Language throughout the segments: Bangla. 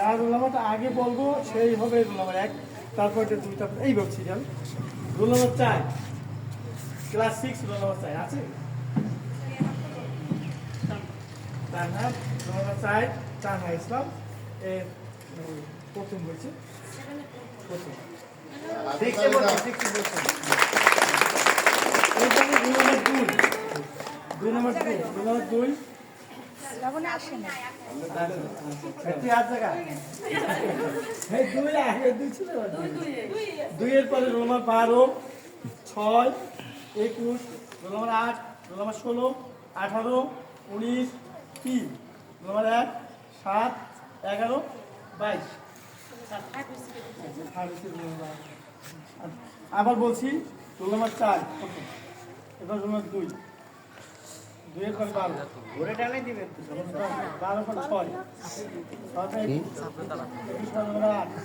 যার নাম্বারটা আগে বলব, সেই হবে রোল নাম্বার এক, তারপর এটা দুই তারপর এই ভাবছি যান রোল নাম্বার চার, ক্লাস সিক্স রোল নাম্বার চার, আছে? তার নাম রোল নাম্বার চার চানহা ইসলাম এর প্রথম প্রথম। বলছি বলছি। এইখানে রোল দুই দুই নম্বর দুই দুই নম্বর দুই। আগে দুই ছিল? দুইয়ের পরে রোল বারো, ছয়, একুশ, রোল নম্বর আট, রোল নম্বর ষোলো, আঠারো, উনিশ, তিন, রোল নম্বর এক, সাত, এগারো, বাইশ। আবার বলছি, রোল নম্বর চার। এবার রোল নম্বর দুই। বারো। ঘুরে টানে বারো ছয়।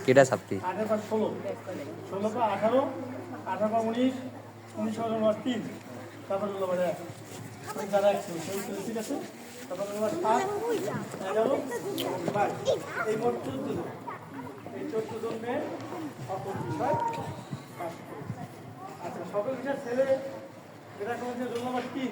কেটা ছাত্রী? আঠেরো পর ষোলো। আঠারো আঠারো পর উনিশ উনিশ পর নম্বর তিন। তারপর নম্বর এক। যারা একশো সেই ঠিক আছে। তারপর নম্বর সাত এগারো বাইশ এই মোট চোদ্দ জন। এই চোদ্দ জন মেয়ে অপর বিষয় আচ্ছা সকল বিষয় ছেলে যেটা করেছে রোল নম্বর তিন।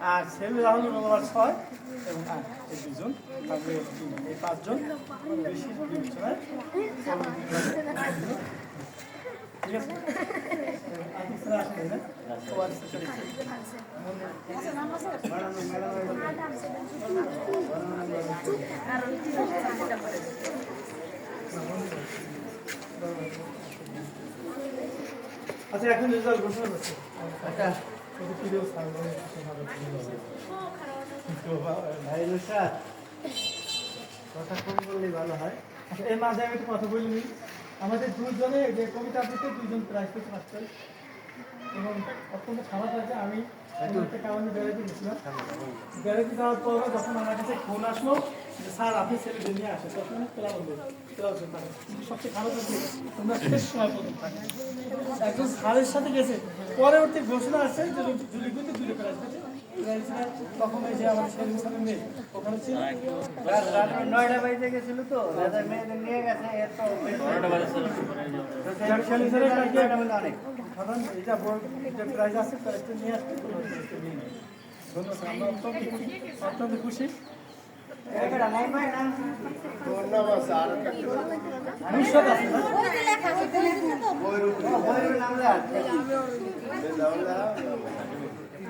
আর ছেলেরা হলো রোল নম্বর ছয় এবং আট এই দুজন তারপরে তিন, এই পাঁচজন বিশেষ বিবেচনায় ঠিক আছে? আপনি স্যার আসেন না ও আচ্ছা সরি আচ্ছা এখন রেজাল্ট ঘোষণা করছে। আচ্ছা। কথা কম বললেই ভালো হয় আচ্ছা এর মাঝে আমি একটু কথা বলি আমাদের দুজনে যে কবিতা আবৃত্তি দুজন প্রাইজ পেতে পারছেন এবং অত্যন্ত খারাপ লাগছে আমি একটা কারণে বেড়াতে গেছিলাম বেড়াতে যাওয়ার পর যখন আমার কাছে ফোন আসলো স্যার আপনি ছেলেদের নিয়ে আসেন তখন আমি পেলাম পেলাম কিন্তু সবচেয়ে খারাপ হচ্ছে তোমরা শেষ সময় পর্যন্ত থাকো। একজন স্যারের সাথে গেছে পরবর্তী ঘোষণা আসছে কিন্তু তখন এই যে সেলিম স্যারের মেয়ে ওখানে ছিল। রাত নয়টা বাজে গেছিল তো মেয়েদের নিয়ে গেছে সেলিম স্যারের অনেক। কারণ এটা বড় যে প্রাইজ আছে প্রাইজটা নিয়ে আসতে ধন্যবাদ আমরা অত্যন্ত খুশি?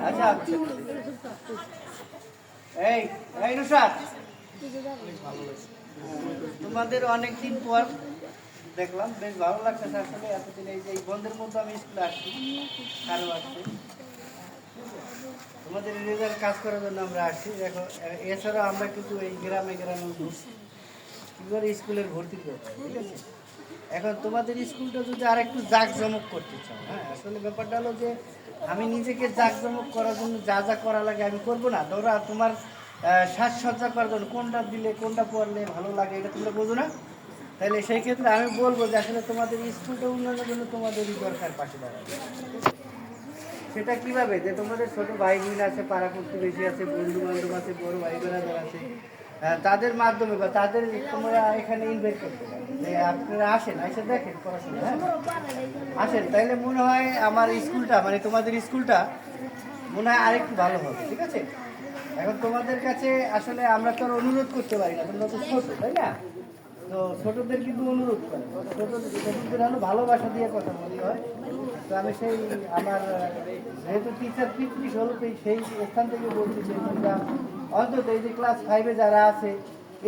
আচ্ছা এই তোমাদের অনেক দিন পর দেখলাম, বেশ ভালো লাগতেছে আসলে। এতদিন এই যে বন্ধের মধ্যে আমি স্কুলে আসছি কারও আসছি তোমাদের রেজাল্ট কাজ করার জন্য আমরা আসছি। দেখো এ- এছাড়াও আমরা কিন্তু এই গ্রামে গ্রামে ঘুরছি কি করে স্কুলের ভর্তি করতে ঠিক আছে? এখন তোমাদের স্কুলটা যদি আর একটু জাঁকজমক করতে চাও হ্যাঁ? আসলে ব্যাপারটা হলো যে, আমি নিজেকে জাঁকজমক করার জন্য যা যা করা লাগে আমি করব না। ধরো তোমার সাজসজ্জা করার জন্য কোনটা দিলে, কোনটা পড়লে ভালো লাগে, এটা তোমরা বোঝো না? তাহলে সেই ক্ষেত্রে আমি বলব যে, আসলে তোমাদের স্কুলটা উন্নয়নের জন্য তোমাদেরই দরকার পাশে দাঁড়াবে সেটা কীভাবে? যে তোমাদের ছোট ভাই বোন আছে, পাড়া প্রতিবেশী আছে বন্ধু বান্ধব আছে, বড় ভাই বোনাদের আছে তাদের মাধ্যমে বা তাদের তোমরা এখানে ইনভাইট করতে পারো। যে আপনারা আসেন, এসে দেখেন পড়াশোনা হ্যাঁ? আসেন, তাইলে মনে হয় আমার স্কুলটা মানে তোমাদের স্কুলটা মনে হয় আরেকটু ভালো হবে, ঠিক আছে? এখন তোমাদের কাছে আসলে আমরা তো অনুরোধ করতে পারি না, তোমরা তো ছোট, তাই না? তো ছোটদের কিন্তু অনুরোধ করে। ছোট ছোটদের হলো ভালোবাসা দিয়ে কথা বলি হয়। তো আমি সেই আমার, যেহেতু টিচার পিকনিক হলো তো সেই স্থান থেকে বলছি যে তোমরা অন্তত এই যে ক্লাস ফাইভে যারা আছে,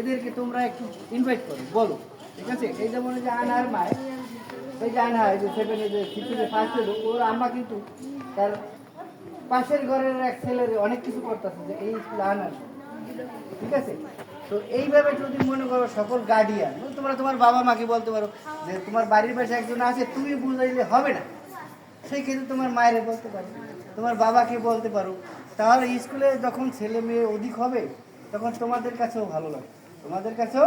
এদেরকে তোমরা একটু ইনভাইট করো, বলো। ঠিক আছে? এই যেমন যে আনার মায়, এই যে আনা, এই যে সেভেনে যে সিক্সে ফার্স্টে ওর আম্মা কিন্তু তার পাশের ঘরের এক ছেলের অনেক কিছু করতেছে যে এই স্কুলে আনার। ঠিক আছে? তো এইভাবে যদি মনে করো সকল গার্ডিয়ান তোমরা তোমার বাবা মাকে বলতে পারো যে তোমার বাড়ির পাশে একজন আছে, তুমি বুঝাইলে হবে না। সেই ক্ষেত্রে তোমার মায়েরে বলতে পারো তোমার বাবাকে বলতে পারো। তাহলে স্কুলে যখন ছেলে মেয়ে অধিক হবে, তখন তোমাদের কাছেও ভালো লাগে তোমাদের কাছেও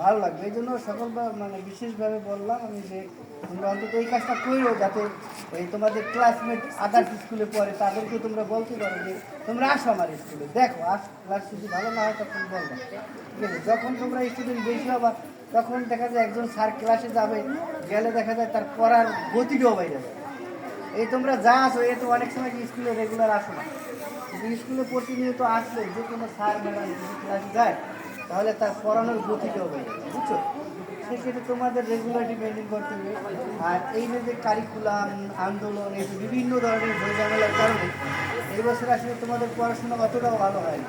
ভালো লাগবে এই জন্য সকল মানে বিশেষভাবে বললাম আমি যে তোমরা অন্তত এই কাজটা করো যাতে এই তোমাদের ক্লাসমেট আদার্স স্কুলে পড়ে তাদেরকে তোমরা বলতে পারো যে তোমরা আসো আমার স্কুলে দেখো আস ক্লাস যদি ভালো না হয় তখন বলব ঠিক আছে? যখন তোমরা স্টুডেন্ট বেশি হবা, তখন দেখা যায় একজন স্যার ক্লাসে যাবে, গেলে দেখা যায় তার পড়ার গতিটাও বাইরে যাবে এই তোমরা যা আসো এ তো অনেক সময় স্কুলে রেগুলার আসো না। স্কুলে প্রতিনিয়ত আসলে যে কোনো স্যার ম্যাডাম ক্লাসে যায় তাহলে তার পড়ানোর বেড়ে যাবে বুঝছ? সেক্ষেত্রে তোমাদের রেগুলারিটি মেনটেন করতে হবে। আর এই যে কারিকুলাম আন্দোলন, এই বিভিন্ন ধরনের বই ঝামেলার কারণে এই বছর আসলে তোমাদের পড়াশোনা অতটাও ভালো হয়নি।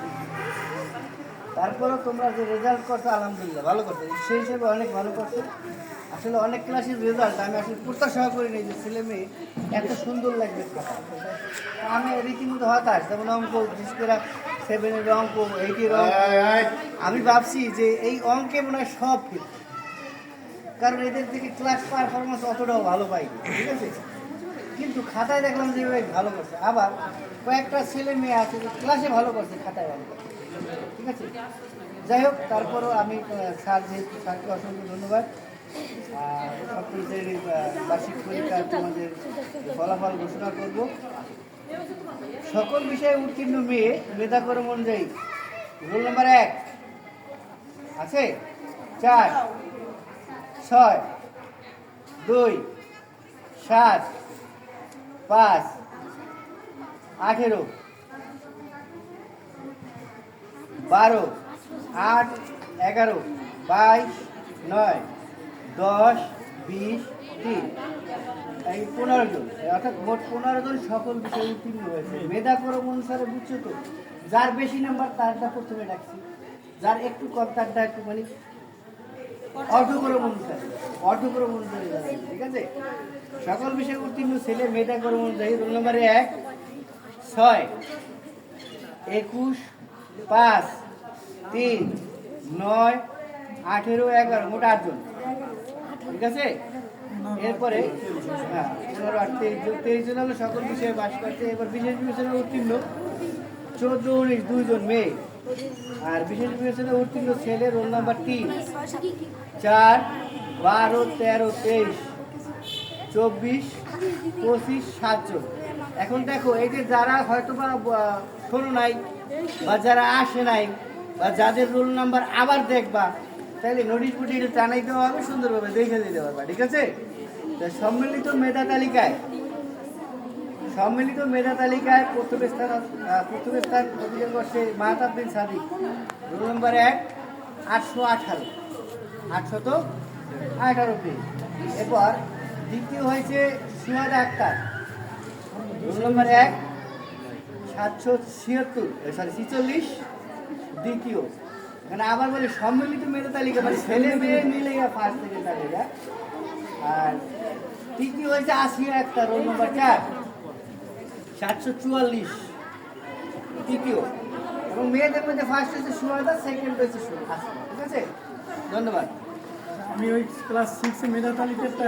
তারপরেও তোমরা যে রেজাল্ট করছ, আলহামদুলিল্লাহ, ভালো করছ। সেই হিসেবে অনেক ভালো করছ। আসলে অনেক ক্লাসের রেজাল্ট আমি আসলে প্রত্যাশা করি নি যে ছেলে মেয়ে এত সুন্দর লাগবে। আমি রীতিমতো হতাশ। যেমন অঙ্ক বিশেষ সেভেনের অঙ্ক এইটের অঙ্ক আমি ভাবছি যে এই অঙ্কে মনে হয় সব কারণ এদের থেকে ক্লাস পারফরমেন্স অতটাও ভালো পাই ঠিক আছে? কিন্তু খাতায় দেখলাম যে ভাই ভালো করছে। আবার কয়েকটা ছেলে মেয়ে আছে যে ক্লাসে ভালো করছে খাতায় ভালো করছে ঠিক আছে? যাই হোক তারপরও আমি স্যার যেহেতু স্যারকে অসংখ্য ধন্যবাদ। আর সপ্তম বার্ষিক পরীক্ষার তোমাদের ফলাফল ঘোষণা করব। সকল বিষয়ে উত্তীর্ণ মেয়ে, মেধাক্রম অনুযায়ী। রোল নাম্বার এক। আছে? চার, ছয়, দুই, সাত, পাঁচ, আঠেরো, বারো, আট, এগারো, বাইশ, নয়, দশ, বিশ, তিন। এই পনেরো জন। অর্থাৎ মোট পনেরো জন সকল বিষয়ে উত্তীর্ণ হয়েছে। মেধাক্রম অনুসারে বুঝছ তো যার বেশি নাম্বার, তারটা প্রথমে ডাকছি। যার একটু কম, তারটা একটু মানে অর্ধক্রম অনুসারে। অর্ধক্রম অনুসারে ঠিক আছে? সকল বিষয়ে উত্তীর্ণ ছেলে মেধা মেধাক্রম অনুযায়ী রোল নম্বরে এক, ছয়, একুশ, পাঁচ, তিন, নয়, আঠেরো, এগারো, মোট আটজন। ঠিক আছে? এরপরে হ্যাঁ পনেরো আট তেইশ জন তেইশ জন হলো সকল বিষয়ে বাস করছে। এবার বিশেষ বিবেচনা উত্তীর্ণ চোদ্দ উনিশ দুইজন মেয়ে। আর বিশেষ বিবেচনা উত্তীর্ণ ছেলে রোল নাম্বার তিন। চার, বারো, তেরো, তেইশ, চব্বিশ, পঁচিশ সাতজন এখন দেখো, এই যে যারা হয়তো বা শোনো নাই বা যারা আসে নাই বা যাদের রোল নাম্বার আবার দেখবা তাহলে নোটিশ ফুটিশ টানাই দেওয়া হবে, সুন্দরভাবে দেখে দিতে পারবা ঠিক আছে? তো সম্মিলিত মেধা তালিকায়, সম্মিলিত মেধা তালিকায় প্রথম স্থান প্রথম স্থান অভিযোগ করছে মাহতাব সাদিক, রোল নম্বর এক, আটশো আঠারো আটশত আঠারো পেজ এরপর দ্বিতীয় হয়েছে সুহাদা আক্তার, রোল নম্বর এক, সাতশো ছিয়াত্তর সরি ছিচল্লিশ, দ্বিতীয়। এখানে আবার বলি, সম্মিলিত মেধা তালিকা মানে ছেলে মেয়ে মিলে ফার্স্ট থেকে তালিকা। আর তৃতীয় হয়েছে আসিয়া আক্তার রোল নম্বর চার। সাতশো চুয়াল্লিশ। তৃতীয়। এবং মেয়েদের মধ্যে ফার্স্ট হচ্ছে সুহাদা সেকেন্ড হচ্ছে সুহাদা ঠিক আছে? ধন্যবাদ। আমি ওই ক্লাস সিক্সে মেধা তালিকাটা